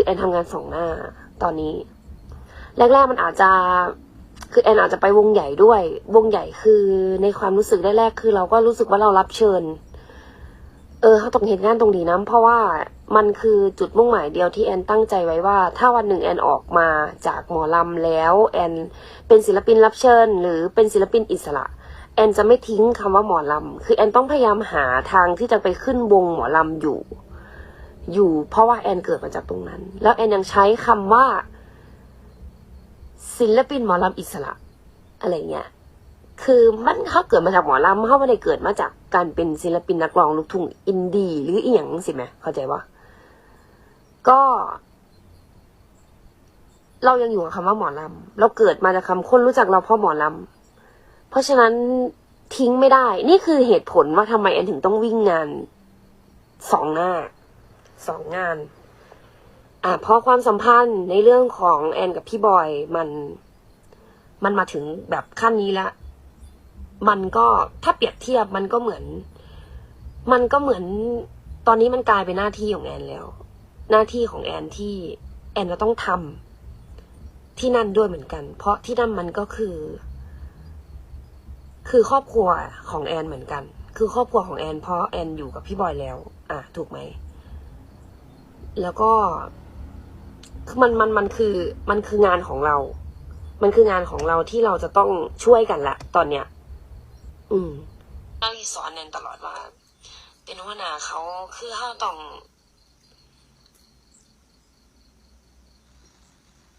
คือแอนทำงานสองหน้าตอนนี้ แรกๆมันอาจจะคือแอนอาจจะไปวงใหญ่ด้วย วงใหญ่คือในความรู้สึกแรกๆคือเราก็รู้สึกว่าเรารับเชิญ เออเขาต้องเห็นงานตรงนี้นะเพราะว่ามันคือจุดมุ่งหมายเดียวที่แอนตั้งใจไว้ว่า ถ้าวันหนึ่งแอนออกมาจากหมอลำแล้วแอนเป็นศิลปินรับเชิญ หรือเป็นศิลปินอิสระ แอนจะไม่ทิ้งคำว่าหมอลำคือแอนต้องพยายามหาทางที่จะไปขึ้นวงหมอลำอยู่ อยู่เพราะว่าแอนเกิดมาจากตรงนั้น แล้วแอนยังใช้คำว่า ศิลปินหมอลำอิสระ อะไรเงี้ยคือมันเขาเกิดมาจากหมอลำเขาไม่ได้เกิดมาจากการเป็นศิลปินนักร้องลูกทุ่งอินดี้หรืออีหยังสิไหมเข้าใจว่าก็ เรายังอยู่กับคำว่าหมอลำเราเกิดมาจากคำคนรู้จักเราเพราะหมอลำเพราะฉะนั้นทิ้งไม่ได้ นี่คือเหตุผลว่าทำไมแอนถึงต้องวิ่งงานสองหน้า สองงาน อะเพราะความสัมพันธ์ในเรื่องของแอนกับพี่บอยมัน มันมาถึงแบบขั้นนี้ละ มันก็ถ้าเปรียบเทียบมันก็เหมือน มันก็เหมือนตอนนี้มันกลายเป็นหน้าที่ของแอนแล้ว หน้าที่ของแอนที่แอนจะต้องทำที่นั่นด้วยเหมือนกัน เพราะที่นั่นมันก็คือ คือครอบครัวของแอนเหมือนกัน คือครอบครัวของแอนเพราะแอนอยู่กับพี่บอยแล้ว อะถูกไหม แล้วก็คือมันมันมันคือมันคืองานของเรา มันคืองานของเราที่เราจะต้องช่วยกันละตอนเนี้ย อืมเราสอนแนนตลอดว่า เป็นหัวหน้าเขาคือเขาต้อง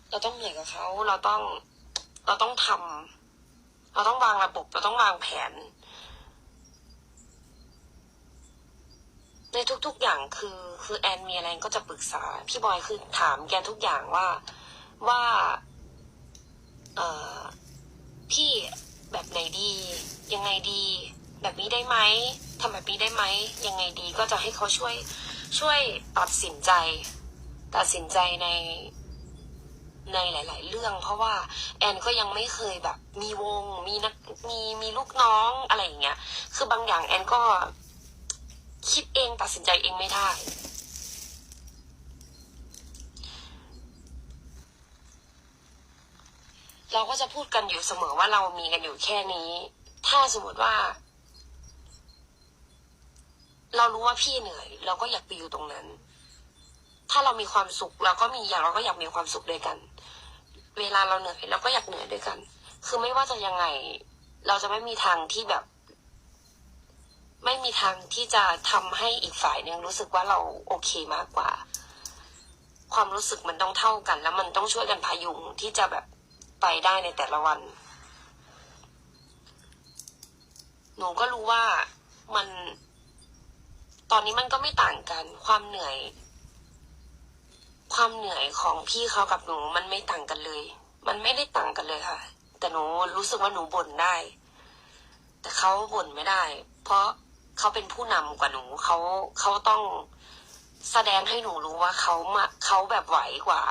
เราต้องเหนื่อยกับเขาเราต้อง เราต้องทำเราต้องวางระบบ เราต้องวางแผน ในทุกๆอย่างคือคือแอนมีอะไรก็จะปรึกษา พี่บอยคือถามแกทุกอย่างว่าว่า เออพี่แบบไหนดี ยังไงดี แบบนี้ได้ไหมทำแบบนี้ได้ไหมยังไงดีก็จะให้เขาช่วยช่วยตัดสินใจ ตัดสินใจในในหลาย ๆ เรื่อง เพราะว่า แอนก็ยังไม่เคยแบบ มีวง มีนักมีมีลูกน้องอะไรอย่างเงี้ยคือบางอย่างแอนก็ คิดเองตัดสินใจเองไม่ได้เราก็จะพูดกันอยู่เสมอว่าเรามีกันอยู่แค่นี้ ถ้าสมมติว่า เรารู้ว่าพี่เหนื่อย เราก็อยากไปอยู่ตรงนั้น ถ้าเรามีความสุขเราก็มีอย่างเราก็อยากมีความสุขด้วยกัน เวลาเราเหนื่อยเราก็อยากเหนื่อยด้วยกัน คือไม่ว่าจะยังไง เราจะไม่มีทางที่แบบ ไม่มีทางที่จะทำให้อีกฝ่ายหนึ่งรู้สึกว่าเราโอเคมากกว่า ความรู้สึกมันต้องเท่ากัน แล้วมันต้องช่วยกันพยุงที่จะแบบไปได้ในแต่ละวัน หนูก็รู้ว่ามัน ตอนนี้มันก็ไม่ต่างกัน ความเหนื่อย ความเหนื่อยของพี่เขากับหนูมันไม่ต่างกันเลย มันไม่ได้ต่างกันเลยค่ะ แต่หนูรู้สึกว่าหนูบ่นได้ แต่เขาบ่นไม่ได้ เพราะ เขาเป็นผู้นำกว่าหนูเขาเขาต้องแสดงให้หนูรู้ว่าเขามาเขาแบบไหวกว่า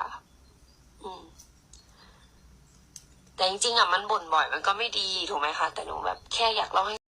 อืม แต่จริงๆอะมันบ่นบ่อยมันก็ไม่ดีถูกไหมคะ แต่หนูแบบแค่อยากเล่าให้